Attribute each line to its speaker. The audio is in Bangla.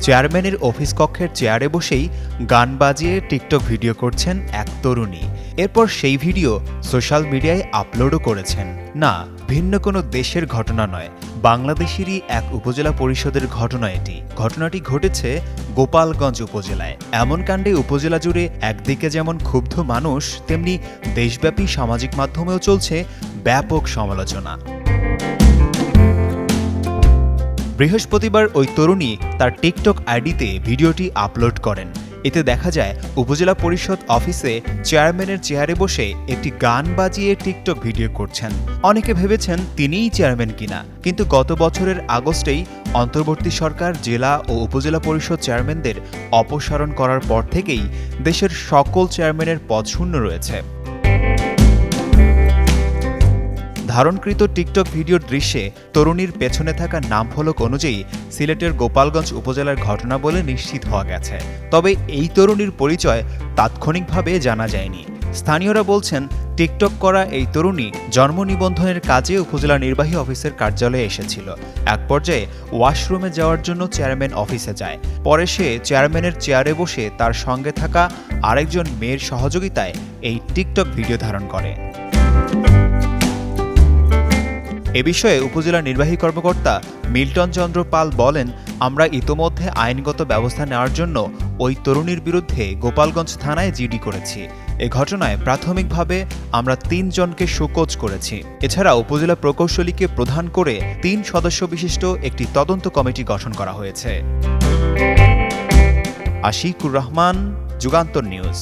Speaker 1: চেয়ারম্যানের অফিস কক্ষের চেয়ারে বসেই গান বাজিয়ে টিকটক ভিডিও করছেন এক তরুণী। এরপর সেই ভিডিও সোশ্যাল মিডিয়ায় আপলোডও করেছেন। না, ভিন্ন কোনো দেশের ঘটনা নয়। বাংলাদেশেরই এক উপজেলা পরিষদের ঘটনা এটি। ঘটনাটি ঘটেছে গোপালগঞ্জ উপজেলায়। এমন কাণ্ডে উপজেলা জুড়ে একদিকে যেমন ক্ষুব্ধ মানুষ, তেমনি দেশব্যাপী সামাজিক মাধ্যমেও চলছে ব্যাপক সমালোচনা। বৃহস্পতিবার ওই তরুণী তার টিকটক আইডিতে ভিডিওটি আপলোড করেন। এতে দেখা যায়, উপজেলা পরিষদ অফিসে চেয়ারম্যানের চেয়ারে বসে একটি গান বাজিয়ে টিকটক ভিডিও করছেন। অনেকে ভেবেছেন তিনিই চেয়ারম্যান কিনা, কিন্তু গত বছরের আগস্টেই অন্তর্বর্তী সরকার, জেলা ও উপজেলা পরিষদ চেয়ারম্যানদের অপসারণ করার পর থেকেই দেশের সকল চেয়ারম্যানের পদ শূন্য রয়েছে। ধারণকৃত টিকটক ভিডিওর দৃশ্যে তরুণীর পেছনে থাকা নাম নামফলক অনুযায়ী সিলেটের গোপালগঞ্জ উপজেলার ঘটনা বলে নিশ্চিত হওয়া গেছে। তবে এই তরুণীর পরিচয় তাৎক্ষণিকভাবে জানা যায়নি। স্থানীয়রা বলছেন, টিকটক করা এই তরুণী জন্ম নিবন্ধনের কাজে উপজেলা নির্বাহী অফিসের কার্যালয়ে এসেছিল। এক পর্যায়ে ওয়াশরুমে যাওয়ার জন্য চেয়ারম্যান অফিসে যায়। পরে সে চেয়ারম্যানের চেয়ারে বসে তার সঙ্গে থাকা আরেকজন মেয়ের সহযোগিতায় এই টিকটক ভিডিও ধারণ করে। এ বিষয়ে উপজেলা নির্বাহী কর্মকর্তা মিল্টন চন্দ্র পাল বলেন, আমরা ইতোমধ্যে আইনগত ব্যবস্থা নেওয়ার জন্য ওই তরুণীর বিরুদ্ধে গোপালগঞ্জ থানায় জিডি করেছি। এ ঘটনায় প্রাথমিকভাবে আমরা তিনজনকে শোকজ করেছি। এছাড়া উপজেলা প্রকৌশলীকে প্রধান করে তিন সদস্য বিশিষ্ট একটি তদন্ত কমিটি গঠন করা হয়েছে। আশিকুর রহমান, যুগান্তর নিউজ।